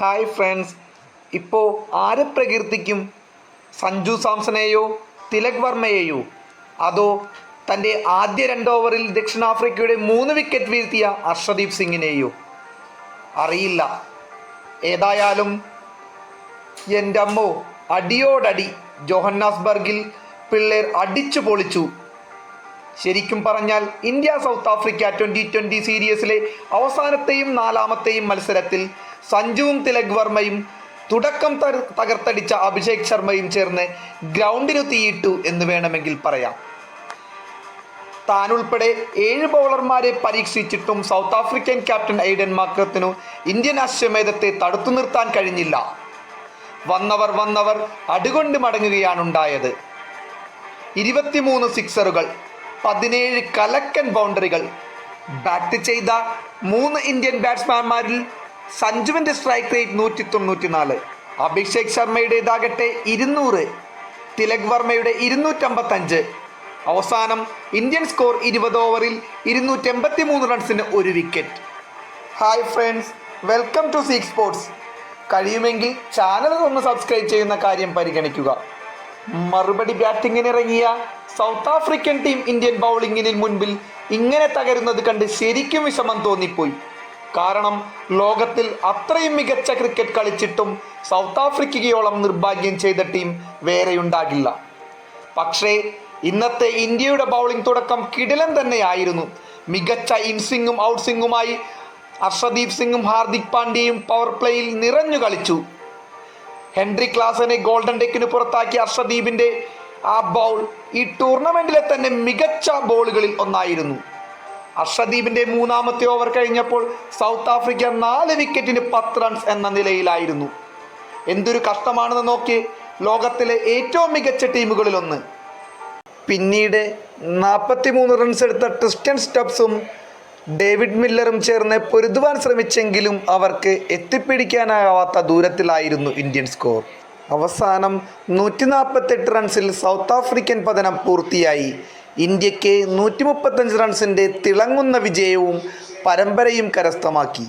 Hi friends ഇപ്പോൾ ആരെ പ്രകീർത്തിക്കും? സഞ്ജു സാംസനെയോ തിലക് വർമ്മയെയോ? അതോ തന്റെ ആദ്യ രണ്ട് ഓവറിൽ ദക്ഷിണാഫ്രിക്കയുടെ മൂന്ന് വിക്കറ്റ് വീഴ്ത്തിയ അർഷദീപ് സിംഗിനെയോ? അറിയില്ല. ഏതായാലും എന്റെ അമ്മോ അടിയോടടി ജോഹന്നാസ്ബർഗിൽ പിള്ളേർ അടിച്ചു പൊളിച്ചു. ശരിക്കും പറഞ്ഞാൽ India South Africa twenty twenty സീരീസിലെ അവസാനത്തെയും നാലാമത്തെയും മത്സരത്തിൽ സഞ്ജുവും തിലക് വർമ്മയും തുടക്കം തകർത്തടിച്ച അഭിഷേക് ശർമ്മയും ചേർന്ന് ഗ്രൗണ്ടിനു തീയിട്ടു എന്ന് വേണമെങ്കിൽ പറയാം. താനുൾപ്പെടെ ഏഴ് ബൗളർമാരെ പരീക്ഷിച്ചിട്ടും സൗത്ത് ആഫ്രിക്കൻ ക്യാപ്റ്റൻ ഐഡൻ മാക്രത്തിനു ഇന്ത്യൻ അശ്വമേധത്തെ തടുത്തു നിർത്താൻ കഴിഞ്ഞില്ല. വന്നവർ വന്നവർ അടുകൊണ്ട് മടങ്ങുകയാണുണ്ടായത് ഇരുപത്തിമൂന്ന് സിക്സറുകൾ പതിനേഴ് കലക്കൻ ബൗണ്ടറികൾ ബാറ്റ് ചെയ്ത മൂന്ന് ഇന്ത്യൻ ബാറ്റ്സ്മാൻമാരിൽ സഞ്ജുവിന്റെ സ്ട്രൈക്ക് റേറ്റ് നൂറ്റി തൊണ്ണൂറ്റിനാല് അഭിഷേക് ശർമ്മയുടേതാകട്ടെ ഇരുന്നൂറ്. തിലക് വർമ്മയുടെ ഇരുന്നൂറ്റമ്പത്തഞ്ച്. അവസാനം ഇന്ത്യൻ സ്കോർ ഇരുപത് ഓവറിൽ ഇരുന്നൂറ്റെൺപത്തി മൂന്ന് റൺസിന് ഒരു wicket hi friends welcome to Seek Sports കഴിയുമെങ്കിൽ ചാനൽ ഒന്ന് സബ്സ്ക്രൈബ് ചെയ്യുന്ന കാര്യം പരിഗണിക്കുക. മറുപടി ബാറ്റിങ്ങിന് ഇറങ്ങിയ സൗത്ത് ആഫ്രിക്കൻ ടീം ഇന്ത്യൻ ബൗളിങ്ങിന് മുൻപിൽ ഇങ്ങനെ തകരുന്നത് കണ്ട് ശരിക്കും വിഷമം തോന്നിപ്പോയി. കാരണം ലോകത്തിൽ അത്രയും മികച്ച ക്രിക്കറ്റ് കളിച്ചിട്ടും സൗത്ത് ആഫ്രിക്കയോളം നിർഭാഗ്യം ചെയ്ത ടീം വേറെയുണ്ടാകില്ല. പക്ഷേ ഇന്നത്തെ ഇന്ത്യയുടെ ബൗളിംഗ് തുടക്കം കിടിലൻ തന്നെയായിരുന്നു. മികച്ച ഇൻസിംഗും ഔട്ട്സിംഗുമായി അർഷദീപ് സിംഗും ഹാർദിക് പാണ്ഡ്യയും പവർ പ്ലേയിൽ നിറഞ്ഞു കളിച്ചു. ഹെൻറി ക്ലാസനെ ഗോൾഡൻ ഡെക്കിന് പുറത്താക്കിയ അർഷദീപിന്റെ ആ ബൗൾ ഈ ടൂർണമെന്റിലെ തന്നെ മികച്ച ബോളുകളിൽ ഒന്നായിരുന്നു. അർഷദീപിന്റെ മൂന്നാമത്തെ ഓവർ കഴിഞ്ഞപ്പോൾ സൗത്ത് ആഫ്രിക്ക നാല് വിക്കറ്റിന് പത്ത് റൺസ് എന്ന നിലയിലായിരുന്നു. എന്തൊരു കഷ്ടമാണെന്ന് നോക്കി ലോകത്തിലെ ഏറ്റവും മികച്ച ടീമുകളിലൊന്ന്. പിന്നീട് നാൽപ്പത്തി മൂന്ന് റൺസ് എടുത്ത ക്രിസ്ത്യൻ സ്റ്റബ്സും ഡേവിഡ് മില്ലറും ചേർന്ന് പൊരുതുവാൻ ശ്രമിച്ചെങ്കിലും അവർക്ക് എത്തിപ്പിടിക്കാനാവാത്ത ദൂരത്തിലായിരുന്നു ഇന്ത്യൻ സ്കോർ അവസാനം നൂറ്റി നാൽപ്പത്തെട്ട് റൺസിൽ സൗത്ത് ആഫ്രിക്കൻ പതനം പൂർത്തിയായി. ഇന്ത്യയ്ക്ക് നൂറ്റി മുപ്പത്തഞ്ച് റൺസിന്റെ തിളങ്ങുന്ന വിജയവും പരമ്പരയും കരസ്ഥമാക്കി.